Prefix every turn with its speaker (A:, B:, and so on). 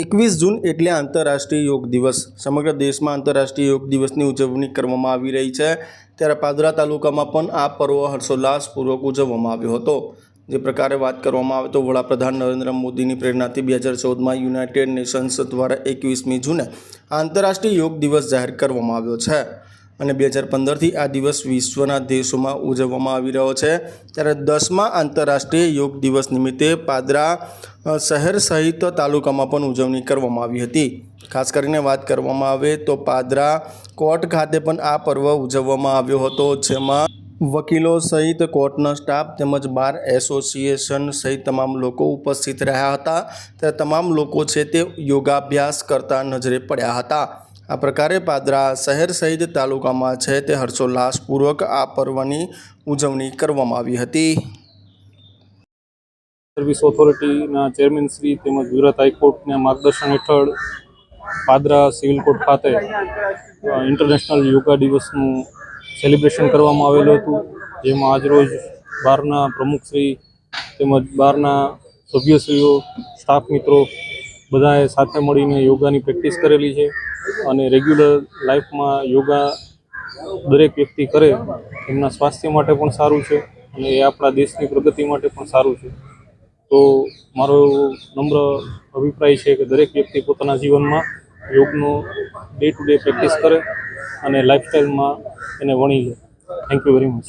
A: એકવીસ જૂન એટલે આંતરરાષ્ટ્રીય યોગ દિવસ. સમગ્ર દેશમાં આંતરરાષ્ટ્રીય યોગ દિવસની ઉજવણી કરવામાં આવી રહી છે. ત્યારે પાદરા તાલુકામાં પણ આ પર્વ હર્ષોલ્લાસપૂર્વક ઉજવવામાં આવ્યો હતો. જે પ્રકારે વાત કરવામાં આવે તો વડાપ્રધાન નરેન્દ્ર મોદીની પ્રેરણાથી બે હજાર ચૌદમાં યુનાઇટેડ નેશન્સ દ્વારા એકવીસમી જૂને આંતરરાષ્ટ્રીય યોગ દિવસ જાહેર કરવામાં આવ્યો છે. અને બે હજાર પંદરથી આ દિવસ વિશ્વના દેશોમાં ઉજવવામાં આવી રહ્યો છે. ત્યારે દસમા આંતરરાષ્ટ્રીય યોગ દિવસ નિમિત્તે પાદરા શહેર સહિત તાલુકામાં પણ ઉજવણી કરવામાં આવી હતી. ખાસ કરીને વાત કરવામાં આવે તો પાદરા કોર્ટ ખાતે પણ આ પર્વ ઉજવવામાં આવ્યો હતો, જેમાં વકીલો સહિત કોર્ટનો સ્ટાફ તેમજ બાર એસોસિએશન સહિત તમામ લોકો ઉપસ્થિત રહ્યા હતા. ત્યારે તમામ લોકો છે તે યોગાભ્યાસ કરતા નજરે પડ્યા હતા. આ પ્રકારે પાદરા શહેર સહિત તાલુકામાં છે તે હર્ષોલ્લાસપૂર્વક આ પર્વની ઉજવણી કરવામાં આવી હતી.
B: સર્વિસ ઓથોરિટીના ચેરમેન શ્રી તેમજ ગુજરાત હાઈકોર્ટના માર્ગદર્શન હેઠળ પાદરા સિવિલ કોર્ટ ખાતે ઇન્ટરનેશનલ યોગા દિવસનું સેલિબ્રેશન કરવામાં આવેલું હતું, જેમાં આજરોજ બહારના પ્રમુખશ્રી તેમજ બહારના સભ્યશ્રીઓ સ્ટાફ મિત્રો બધાએ સાથે મળીને યોગાની પ્રેક્ટિસ કરેલી છે. અને રેગ્યુલર લાઈફમાં યોગા દરેક વ્યક્તિ કરે, એમના સ્વાસ્થ્ય માટે પણ સારું છે અને એ આપણા દેશની પ્રગતિ માટે પણ સારું છે. તો મારો નમ્ર અભિપ્રાય છે કે દરેક વ્યક્તિ પોતાના જીવનમાં યોગનો ડે ટુ ડે પ્રેક્ટિસ કરે અને લાઈફસ્ટાઈલમાં એને વણી લે. Thank you very much